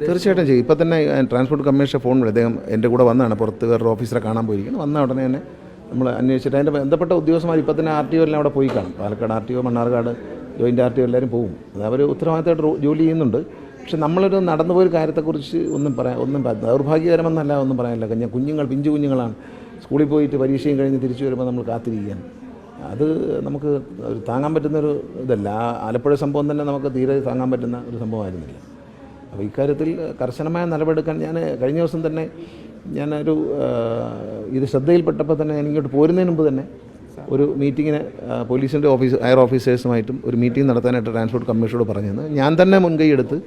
തീർച്ചയായിട്ടും ചെയ്യും. ഇപ്പം തന്നെ ട്രാൻസ്പോർട്ട് കമ്മീഷൻ ഫോൺ വിളി. അദ്ദേഹം എന്റെ കൂടെ വന്നാണ്. പുറത്ത് വേറൊരു ഓഫീസറെ കാണാൻ പോയിരിക്കുന്നത് വന്ന ഉടനെ തന്നെ നമ്മൾ അന്വേഷിച്ചിട്ട് അതിന്റെ ബന്ധപ്പെട്ട ഉദ്യോഗസ്ഥന്മാർ ഇപ്പം തന്നെ ആർ ടി ഒ എല്ലാം അവിടെ പോയി കാണും. Palakkad R T O Mannarkkad joint R T O എല്ലാവരും പോകും അത് അവർ ഉത്തരവാദിത്തമായിട്ട് ജോലി ചെയ്യുന്നുണ്ട്. പക്ഷെ നമ്മളൊരു നടന്നുപോയൊരു കാര്യത്തെക്കുറിച്ച് ഒന്നും പറയാൻ ഒന്നും ദൗർഭാഗ്യകരമെന്നല്ല ഒന്നും പറയാനില്ല. കഴിഞ്ഞാൽ കുഞ്ഞുങ്ങൾ പിഞ്ചു കുഞ്ഞുങ്ങളാണ്. സ്കൂളിൽ പോയിട്ട് പരീക്ഷയും കഴിഞ്ഞ് തിരിച്ചു വരുമ്പോൾ നമ്മൾ കാത്തിരിക്കുകയാണ്. അത് നമുക്ക് താങ്ങാൻ പറ്റുന്നൊരു ഇതല്ല. ആലപ്പുഴ സംഭവം തന്നെ നമുക്ക് തീരെ താങ്ങാൻ പറ്റുന്ന ഒരു സംഭവമായിരുന്നില്ല. അപ്പോൾ ഇക്കാര്യത്തിൽ കർശനമായ നടപടിയെടുക്കാൻ ഞാൻ കഴിഞ്ഞ ദിവസം തന്നെ ഞാനൊരു ഇത് ശ്രദ്ധയിൽപ്പെട്ടപ്പോൾ തന്നെ ഞാൻ ഇങ്ങോട്ട് പോരുന്നതിന് മുമ്പ് തന്നെ ഒരു മീറ്റിങ്ങിന് പോലീസിന്റെ ഓഫീസ് ഹയർ ഓഫീസേഴ്സുമായിട്ടും ഒരു മീറ്റിംഗ് നടത്താനായിട്ട് ട്രാൻസ്പോർട്ട് കമ്മീഷനോട് പറഞ്ഞത് ഞാൻ തന്നെ മുൻകൈ എടുത്ത്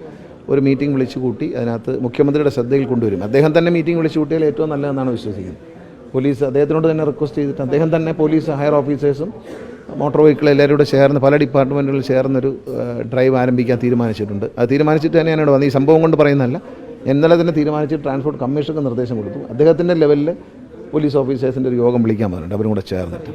ഒരു മീറ്റിംഗ് വിളിച്ചു കൂട്ടി അതിനകത്ത് മുഖ്യമന്ത്രിയുടെ ശ്രദ്ധയിൽ കൊണ്ടുവരും. അദ്ദേഹം തന്നെ മീറ്റിംഗ് വിളിച്ചു കൂട്ടിയാൽ ഏറ്റവും നല്ലതെന്നാണ് വിശ്വസിക്കുന്നത്. പോലീസ് അദ്ദേഹത്തിനോട് തന്നെ റിക്വസ്റ്റ് ചെയ്തിട്ട് അദ്ദേഹം തന്നെ പോലീസ് ഹയർ ഓഫീസേഴ്സും മോട്ടോർ വെഹിക്കിൾ എല്ലാവരും കൂടെ ചേർന്ന് പല ഡിപ്പാർട്ട്മെന്റുകളിൽ ചേർന്നൊരു ഡ്രൈവ് ആരംഭിക്കാൻ തീരുമാനിച്ചിട്ടുണ്ട്. അത് തീരുമാനിച്ചിട്ട് തന്നെയാണ് ഇവിടെ വന്നത്. ഈ സംഭവം കൊണ്ട് പറയുന്നതല്ല ഇന്നലെ തന്നെ തീരുമാനിച്ച് ട്രാൻസ്പോർട്ട് കമ്മീഷണർക്ക് നിർദ്ദേശം കൊടുത്തു. അദ്ദേഹത്തിന്റെ ലെവലിൽ പോലീസ് ഓഫീസേഴ്സിന്റെ ഒരു യോഗം വിളിക്കാൻ പറഞ്ഞിട്ടുണ്ട് അവരും കൂടെ ചേർന്നിട്ട്.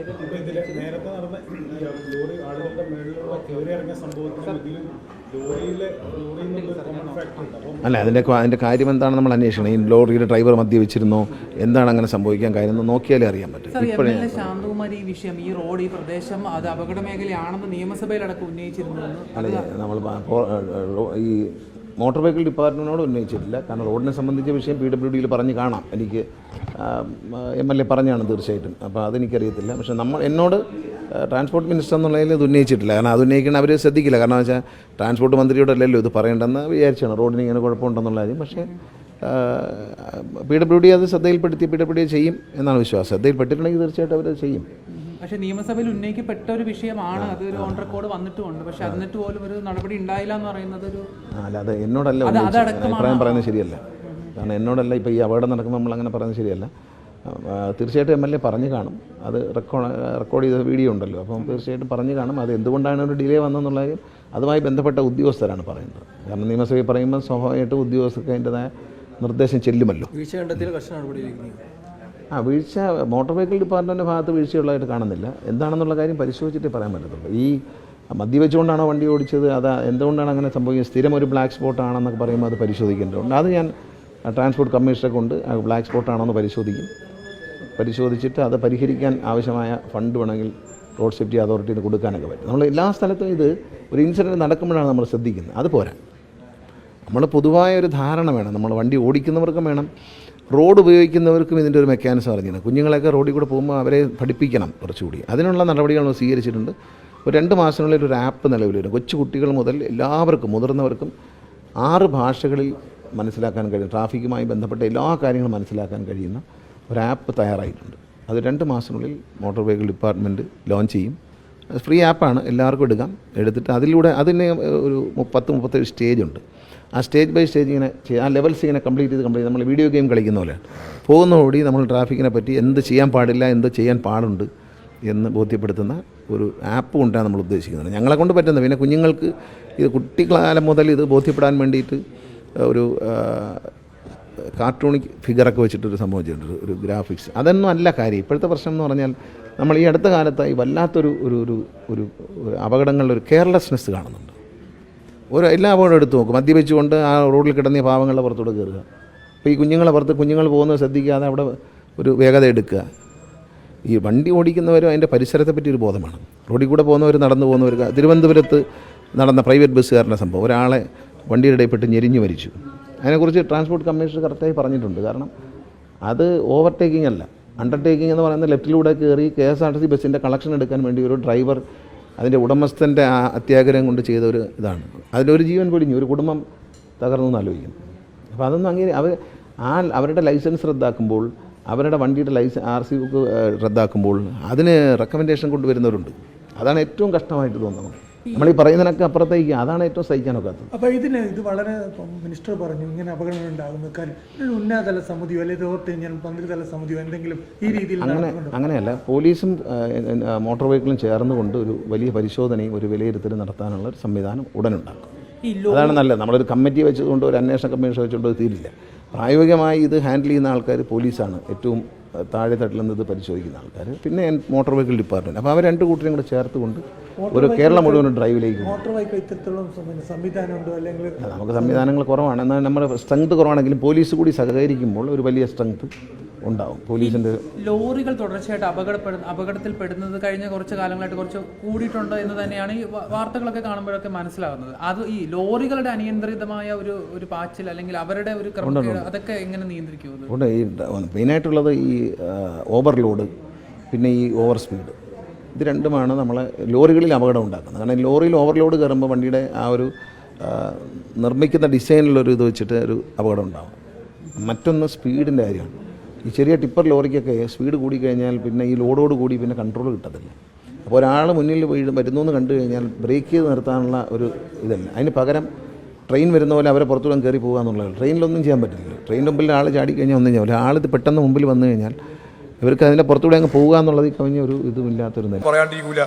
അല്ല അതിന്റെ അതിന്റെ കാര്യം എന്താണ് നമ്മൾ അന്വേഷിക്കണം. ഈ ലോറിയുടെ ഡ്രൈവർ മദ്യവെച്ചിരുന്നോ എന്താണ് അങ്ങനെ സംഭവിക്കാൻ കാര്യം എന്ന് നോക്കിയാലേ അറിയാൻ പറ്റും. ഇപ്പോഴേ ശാന്തകുമാരി ഈ വിഷയം ഈ റോഡ് ഈ പ്രദേശം അത് അപകട മേഖലയാണെന്ന് നിയമസഭയിലടക്കം ഉന്നയിച്ചിരുന്നു അല്ല നമ്മൾ ഈ മോട്ടോർ വെഹിക്കിൾ ഡിപ്പാർട്ട്മെന്റിനോട് ഉന്നയിച്ചിട്ടില്ല. കാരണം റോഡിനെ സംബന്ധിച്ച വിഷയം പി ഡബ്ല്യു ഡിയിൽ പറഞ്ഞ് കാണാം. എനിക്ക് എം എൽ എ പറഞ്ഞാണ് തീർച്ചയായിട്ടും. അപ്പോൾ അതെനിക്കറിയത്തില്ല. പക്ഷേ നമ്മൾ എന്നോട് ട്രാൻസ്പോർട്ട് മിനിസ്റ്റർ എന്നുള്ളതിൽ ഇത് ഉന്നയിച്ചിട്ടില്ല. കാരണം അത് ഉന്നയിക്കണം അവർ ശ്രദ്ധിക്കില്ല. കാരണം വെച്ചാൽ ട്രാൻസ്പോർട്ട് മന്ത്രിയോടല്ലല്ലോ ഇത് പറയേണ്ടെന്ന് വിചാരിച്ചാണ്. റോഡിന് ഇങ്ങനെ കുഴപ്പമുണ്ടെന്നുള്ള കാര്യം. പക്ഷേ പി ഡബ്ല്യു ഡി അത് ശ്രദ്ധയിൽപ്പെടുത്തി പി ഡബ്ല്യു ഡി ചെയ്യും എന്നാണ് വിശ്വാസം. ശ്രദ്ധയിൽപ്പെട്ടിട്ടുണ്ടെങ്കിൽ തീർച്ചയായിട്ടും അവർ ചെയ്യും. പക്ഷെ നിയമസഭയിൽ ഉന്നയിക്കപ്പെട്ട ഒരു വിഷയമാണ്. അത് ഒരു ഓൺ റെക്കോർഡ് വന്നിട്ടുമുണ്ട്. പക്ഷെ എന്നിട്ട് പോലും ഒരു നടപടി ഉണ്ടായില്ല എന്ന് പറയുന്നത് ഒരു അല്ല അത് എന്നോടല്ല അഭിപ്രായം പറയുന്നത് ശരിയല്ല. കാരണം എന്നോടല്ല ഇപ്പോൾ ഈ അപകടം നടക്കുമ്പോൾ നമ്മൾ അങ്ങനെ പറയുന്നത് ശരിയല്ല. തീർച്ചയായിട്ടും എം എൽ എ പറഞ്ഞു കാണും. അത് റെക്കോർഡ് റെക്കോർഡ് ചെയ്ത വീഡിയോ ഉണ്ടല്ലോ. അപ്പം തീർച്ചയായിട്ടും പറഞ്ഞു കാണും. അത് എന്തുകൊണ്ടാണ് ഒരു ഡിലേ വന്നതെന്നുള്ള കാര്യം അതുമായി ബന്ധപ്പെട്ട ഉദ്യോഗസ്ഥരാണ് പറയുന്നത്. കാരണം നിയമസഭയിൽ പറയുമ്പോൾ സ്വാഭാവികമായിട്ടും ഉദ്യോഗസ്ഥർക്ക് അതിന്റെതായ നിർദ്ദേശം ചെല്ലുമല്ലോ. വീഴ്ച കണ്ടെത്തിയ കർശന നടപടിയിലേക്ക് ആ വീഴ്ച മോട്ടോർ വെഹിക്കിൾ ഡിപ്പാർട്ട്മെന്റിന്റെ ഭാഗത്ത് വീഴ്ചയുള്ളതായിട്ട് കാണുന്നില്ല. എന്താണെന്നുള്ള കാര്യം പരിശോധിച്ചിട്ട് പറയാൻ പറ്റത്തുള്ളൂ. ഈ മദ്യവെച്ചുകൊണ്ടാണോ വണ്ടി ഓടിച്ചത്? അത് എന്തുകൊണ്ടാണ് അങ്ങനെ സംഭവിക്കുന്നത്? സ്ഥിരം ഒരു ബ്ലാക്ക് സ്പോട്ട് ആണെന്നൊക്കെ പറയുമ്പോൾ അത് പരിശോധിക്കേണ്ടതുണ്ട്. അത് ഞാൻ ട്രാൻസ്പോർട്ട് കമ്മീഷനെ കൊണ്ട് ബ്ലാക്ക് സ്പോട്ട് ആണോ എന്ന് പരിശോധിക്കും. പരിശോധിച്ചിട്ട് അത് പരിഹരിക്കാൻ ആവശ്യമായ ഫണ്ട് വേണമെങ്കിൽ റോഡ് സേഫ്റ്റി അതോറിറ്റിന് കൊടുക്കാനൊക്കെ പറ്റും. നമ്മൾ എല്ലാ സ്ഥലത്തും ഇത് ഒരു ഇൻസിഡന്റ് നടക്കുമ്പോഴാണ് നമ്മൾ ശ്രദ്ധിക്കുന്നത്. അത് പോരാ. നമ്മൾ പൊതുവായ ഒരു ധാരണ വേണം. നമ്മൾ വണ്ടി ഓടിക്കുന്നവർക്കും വേണം. റോഡ് ഉപയോഗിക്കുന്നവർക്കും ഇതിന്റെ ഒരു മെക്കാനിസം അറിഞ്ഞിരുന്നു കുഞ്ഞുങ്ങളെയൊക്കെ റോഡിൽ കൂടെ പോകുമ്പോൾ അവരെ പഠിപ്പിക്കണം കുറച്ചുകൂടി. അതിനുള്ള നടപടികൾ സ്വീകരിച്ചിട്ടുണ്ട്. ഒരു രണ്ട് മാസത്തിനുള്ളിൽ ഒരു ആപ്പ് നിലവിൽ വരും കൊച്ചു കുട്ടികൾ മുതൽ എല്ലാവർക്കും മുതിർന്നവർക്കും ആറ് ഭാഷകളിൽ മനസ്സിലാക്കാൻ കഴിയും ട്രാഫിക്കുമായി ബന്ധപ്പെട്ട എല്ലാ കാര്യങ്ങളും മനസ്സിലാക്കാൻ കഴിയുന്ന ഒരു ആപ്പ് തയ്യാറായിട്ടുണ്ട്. അത് രണ്ട് മാസത്തിനുള്ളിൽ മോട്ടോർ വെഹിക്കിൾ ഡിപ്പാർട്ട്മെന്റ് ലോഞ്ച് ചെയ്യും. ഫ്രീ ആപ്പാണ് എല്ലാവർക്കും എടുക്കാം. എടുത്തിട്ട് അതിലൂടെ അതിന് ഒരു മുപ്പത്ത് മുപ്പത്തേഴ് സ്റ്റേജ് ഉണ്ട്. ആ സ്റ്റേജ് ബൈ സ്റ്റേജ് ഇങ്ങനെ ആ ലെവൽസ് ഇങ്ങനെ കംപ്ലീറ്റ് ചെയ്ത് കംപ്ലീറ്റ് നമ്മൾ വീഡിയോ ഗെയിം കളിക്കുന്ന പോലെ. പോകുന്നതോടി നമ്മൾ ട്രാഫിക്കിനെ പറ്റി എന്ത് ചെയ്യാൻ പാടില്ല എന്ത് ചെയ്യാൻ പാടുണ്ട് എന്ന് ബോധ്യപ്പെടുത്തുന്ന ഒരു ആപ്പ് കൊണ്ടാണ് നമ്മൾ ഉദ്ദേശിക്കുന്നത്. ഞങ്ങളെ കൊണ്ട് പറ്റുന്നത്. പിന്നെ കുഞ്ഞുങ്ങൾക്ക് ഇത് കുട്ടിക്കാലം മുതൽ ഇത് ബോധ്യപ്പെടാൻ വേണ്ടിയിട്ട് ഒരു കാർട്ടൂണിക് ഫിഗറൊക്കെ വെച്ചിട്ടൊരു സംഭവം ചെയ്തിട്ടുണ്ട് ഒരു ഗ്രാഫിക്സ് അതൊന്നും അല്ല കാര്യം. ഇപ്പോഴത്തെ പ്രശ്നം എന്ന് പറഞ്ഞാൽ നമ്മൾ ഈ അടുത്ത കാലത്തായി വല്ലാത്തൊരു ഒരു ഒരു ഒരു ഒരു ഒരു കെയർലെസ്നെസ് കാണുന്നുണ്ട്. ഒരു എല്ലാ അപകടം എടുത്തു നോക്കും. മദ്യപിച്ചുകൊണ്ട് ആ റോഡിൽ കിടന്നിയ പാവങ്ങളുടെ പുറത്തൂടെ കയറുക. അപ്പോൾ ഈ കുഞ്ഞുങ്ങളെ പുറത്ത് കുഞ്ഞുങ്ങൾ പോകുന്നത് ശ്രദ്ധിക്കാതെ അവിടെ ഒരു വേഗത എടുക്കുക. ഈ വണ്ടി ഓടിക്കുന്നവരും അതിന്റെ പരിസരത്തെ പറ്റി ഒരു ബോധമാണ്. റോഡിൽ കൂടെ പോകുന്നവർ നടന്നു പോകുന്നവർ തിരുവനന്തപുരത്ത് നടന്ന പ്രൈവറ്റ് ബസ്സുകാരന്റെ സംഭവം. ഒരാളെ വണ്ടിയുടെ ഇടയിൽപ്പെട്ട് ഞെരിഞ്ഞു മരിച്ചു. അതിനെക്കുറിച്ച് ട്രാൻസ്പോർട്ട് കമ്മീഷണർ കറക്റ്റായി പറഞ്ഞിട്ടുണ്ട്. കാരണം അത് ഓവർടേക്കിംഗ് അല്ല. അണ്ടർടേക്കിംഗ് എന്ന് പറയുന്നത് ലെഫ്റ്റിലൂടെ കയറി K S R T C ബസ്സിന്റെ കളക്ഷൻ എടുക്കാൻ വേണ്ടി ഒരു ഡ്രൈവർ അതിന്റെ ഉടമസ്ഥന്റെ ആ അത്യാഗ്രഹം കൊണ്ട് ചെയ്ത ഒരു ഇതാണ്. അതിലൊരു ജീവൻ പൊടിഞ്ഞു ഒരു കുടുംബം തകർന്നു എന്ന് ആലോചിക്കുന്നു. അപ്പോൾ അതൊന്നും അങ്ങനെ അവർ ആ അവരുടെ ലൈസൻസ് റദ്ദാക്കുമ്പോൾ അവരുടെ വണ്ടിയുടെ ലൈസൻ ആർ സി ബുക്ക് റദ്ദാക്കുമ്പോൾ അതിന് റെക്കമെൻഡേഷൻ കൊണ്ടുവരുന്നവരുണ്ട്. അതാണ് ഏറ്റവും കഷ്ടമായിട്ട് തോന്നുന്നത്. നമ്മൾ ഈ പറയുന്നതിനൊക്കെ അപ്പുറത്തേക്ക് അതാണ് ഏറ്റവും സഹിക്കാനൊക്കാത്തത്. അപ്പോൾ ഇതിന് ഇത് വളരെ മിനിസ്റ്റർ പറഞ്ഞു ഇങ്ങനെ അപകടങ്ങൾ ഉണ്ടാകുന്ന. കാര്യം ഒരു ഉന്നതതല സമിതിയോ അല്ലെങ്കിൽ ഓർത്ത് ഞാൻ മന്ത്രിതല സമിതിയോ എന്തെങ്കിലും ഈ രീതിയിൽ അങ്ങനെ അങ്ങനെയല്ല പോലീസും മോട്ടോർ വെഹിക്കിളും ചേർന്നുകൊണ്ട് ഒരു വലിയ പരിശോധനയും ഒരു വിലയിരുത്തലും നടത്താനുള്ള ഒരു സംവിധാനം ഉടനുണ്ടാക്കും. അതാണ് നല്ലത്. നമ്മളൊരു കമ്മിറ്റി വെച്ചുകൊണ്ട് ഒരു അന്വേഷണ കമ്മീഷൻ വെച്ചുകൊണ്ട് തീരില്ല. പ്രായോഗികമായി ഇത് ഹാൻഡിൽ ചെയ്യുന്ന ആൾക്കാർ പോലീസാണ് ഏറ്റവും താഴെ തട്ടിൽ നിന്ന് ഇത് പരിശോധിക്കുന്ന ആൾക്കാർ പിന്നെ മോട്ടോർ വെഹിക്കിൾ ഡിപ്പാർട്ട്മെന്റ് അപ്പോൾ അവർ രണ്ട് കൂട്ടരും കൂടെ ചേർത്തുകൊണ്ട് ഒരു കേരളം മുഴുവൻ ഡ്രൈവിലേക്ക് മോട്ടോർ വെഹിക്കിൾ ഇത്തരത്തിലുള്ള പിന്നെ സംവിധാനമുണ്ടോ? അല്ലെങ്കിൽ നമുക്ക് സംവിധാനങ്ങൾ കുറവാണ്. എന്നാൽ നമ്മുടെ സ്ട്രെങ്ത് കുറവാണെങ്കിലും പോലീസ് കൂടി സഹകരിക്കുമ്പോൾ ഒരു വലിയ സ്ട്രെങ്ത് ഉണ്ടാവും. പോലീസിന്റെ ലോറികൾ തുടർച്ചയായിട്ട് അപകടപ്പെടുന്ന അപകടത്തിൽ പെടുന്നത് കഴിഞ്ഞ കുറച്ച് കാലങ്ങളായിട്ട് കുറച്ച് കൂടിയിട്ടുണ്ട് എന്ന് തന്നെയാണ് ഈ വാർത്തകളൊക്കെ കാണുമ്പോഴൊക്കെ മനസ്സിലാകുന്നത്. അത് ഈ ലോറികളുടെ അനിയന്ത്രിതമായ ഒരു ഒരു പാച്ചിൽ അല്ലെങ്കിൽ അവരുടെ ഒരു അതൊക്കെ എങ്ങനെ നിയന്ത്രിക്കുന്നത് ഈ മെയിനായിട്ടുള്ളത് ഈ ഓവർലോഡ് പിന്നെ ഈ ഓവർ സ്പീഡ്. ഇത് രണ്ടുമാണ് നമ്മളെ ലോറികളിൽ അപകടം ഉണ്ടാക്കുന്നത്. കാരണം ലോറിയിൽ ഓവർലോഡ് കയറുമ്പോൾ വണ്ടിയുടെ ആ ഒരു നിർമ്മിക്കുന്ന ഡിസൈനിലൊരു ഇത് വെച്ചിട്ട് ഒരു അപകടം ഉണ്ടാകും മറ്റൊന്ന് സ്പീഡിന്റെ കാര്യമാണ്. ഈ ചെറിയ ടിപ്പർ ലോറിക്കൊക്കെ സ്പീഡ് കൂടി കഴിഞ്ഞാൽ പിന്നെ ഈ ലോഡോട് കൂടി പിന്നെ കൺട്രോൾ കിട്ടത്തില്ല. അപ്പോൾ ഒരാൾ മുന്നിൽ വീഴും വരുന്നു എന്ന് കണ്ടു കഴിഞ്ഞാൽ ബ്രേക്ക് ചെയ്ത് നിർത്താനുള്ള ഒരു ഇതല്ല. അതിന് പകരം ട്രെയിൻ വരുന്ന പോലെ അവരെ പുറത്തുകൂടെ കയറി പോകുക എന്നുള്ളത്. ട്രെയിനിലൊന്നും ചെയ്യാൻ പറ്റില്ല. ട്രെയിൻ മുമ്പിൽ ആൾ ചാടി കഴിഞ്ഞാൽ ഒന്നും ചെയ്യാൻ പറ്റില്ല. ആളിത് പെട്ടെന്ന് മുമ്പിൽ വന്നു കഴിഞ്ഞാൽ ഇവർക്ക് അതിന്റെ പുറത്തുകൂടെ അങ്ങ് പോകുക എന്നുള്ളത് കവിഞ്ഞ ഒരു ഇതുമില്ലാത്തൊരു പറയാണ്ടിരിക്കൂല.